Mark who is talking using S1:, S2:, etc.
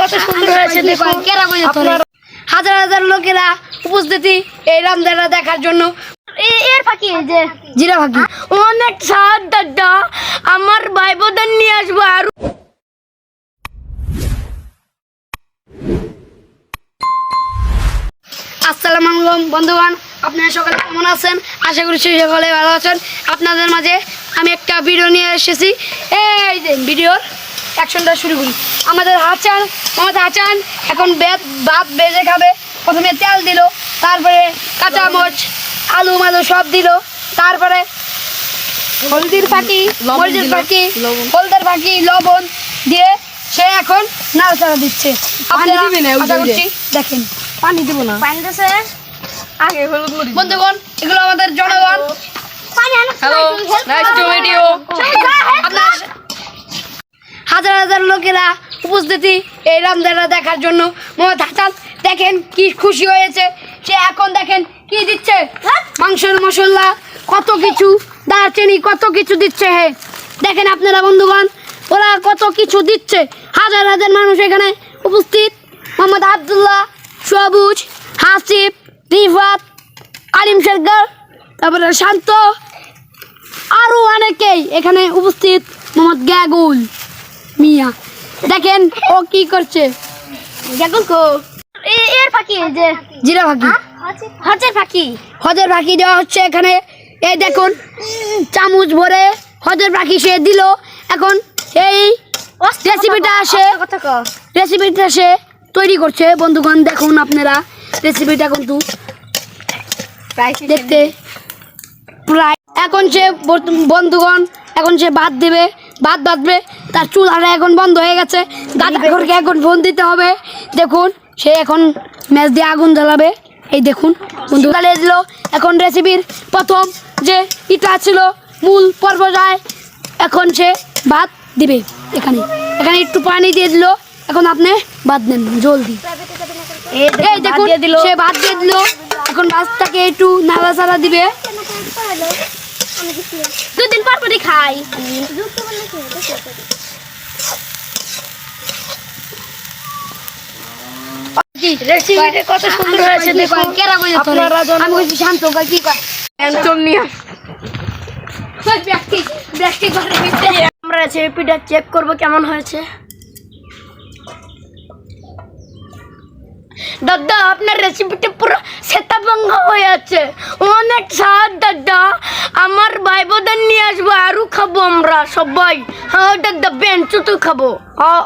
S1: কত সুন্দর হয়েছে দেখুন হাজার হাজার লোকেরা উপস্থিতি এই রামদানা দেখার জন্য।
S2: এর ফাঁকি যে
S1: জিরা ভাগি অনেক দাদা আমার ভাই বোনের নিয়ে আসব আর আসসালামু আলাইকুম বন্ধুগণ। আপনারা সকালে কেমন আছেন? আশা করি সেই সকলে ভালো আছেন। আপনাদের মাঝে আমি একটা ভিডিও নিয়ে এসেছি। এই যে ভিডিওর অ্যাকশনটা শুরু করি। আমাদের হাচান আমাদের হাচান এখন বেত ভাত বেজে খাবে। প্রথমে তেল দিল তারপরে কাঁচামচ আলু মালু সব দিল। তারপরে হলদির ফাঁকি মরিচের ফাঁকি হলদের ফাঁকি লবণ দিয়ে সে এখন নাড়াচাড়া দিচ্ছে। দেখেন।
S2: পানি দিব না। পানি দিছে? আগে হলুদ মরিচ
S1: বন্ধুগণ এগুলো আমাদের জনগণ।
S2: হ্যালো
S1: হাজার লোকেরা উপস্থিতি এই রামদানা দেখার জন্য। মোহাম্মদ হাসান দেখেন কি খুশি হয়েছে। সে এখন দেখেন কি দিচ্ছে। মাংসের মশলা কত কিছু দারচিনি কত কিছু দিচ্ছে হে। দেখেন আপনারা বন্ধুগণ ওরা কত কিছু দিচ্ছে। হাজার হাজার মানুষ এখানে উপস্থিত। মোহাম্মদ আবদুল্লাহ সবুজ হাসিফ রিফাত আলিম সরকার তারপরে শান্ত আরও অনেকেই এখানে উপস্থিত। মোহাম্মদ গ্যাগুল। মিয়া। দেখেন ও কি করছে? গ্যাগুল কো
S2: এর ফাঁকি এই যে।
S1: জিরা ভাগি
S2: হজের ফাঁকি।
S1: হজের পাখি দেওয়া হচ্ছে এখানে। এই দেখুন চামচ ভরে হজের পাখি সে দিল। এখন এই রেসিপিটা
S2: কত
S1: রেসিপিটা সে তৈরি করছে। বন্ধুগণ দেখুন আপনারা রেসিপিটা কিন্তু দেখতে প্রায় এখন সে বন্ধুগণ এখন সে ভাত দেবে। ভাত বাঁধবে। তার চুল চুলাটা এখন বন্ধ হয়ে গেছে। দাদা ঘরকে এখন ফোন দিতে হবে। দেখুন সে এখন ম্যাচ দিয়ে আগুন জ্বালাবে। এই দেখুন বন্ধু। জ্বালিয়ে দিল এখন রেসিপির প্রথম যে ইটা ছিল মূল পর্যায়ে এখন সে ভাত দিবে এখানে। এখানে একটু পানি দিয়ে দিল। এখন আপনি ভাত নেন জলদি। এই দেখুন সে ভাত দিয়ে দিল। এখন ভাতটাকে একটু নাড়া নাড়াচাড়া দিবে।
S2: দুদিন পর পরই খাই।
S1: কত সুন্দর হয়েছে দেখুন আপনারা জানেন- আমি বলছি শান্ত ভাই কি কয়? আমরা রেসিপিটা চেক করব কেমন হয়েছে? দাদা, আপনার রেসিপিটা পুরো শ্বেতাভঙ্গ হয়ে আছে। অনেক স্বাদ, দাদা। আমার ভাই বোধের নিয়ে আসব, আরও খাব আমরা সবাই। হ্যাঁ দাদা বেঞ্চুতো খাব। হ্যাঁ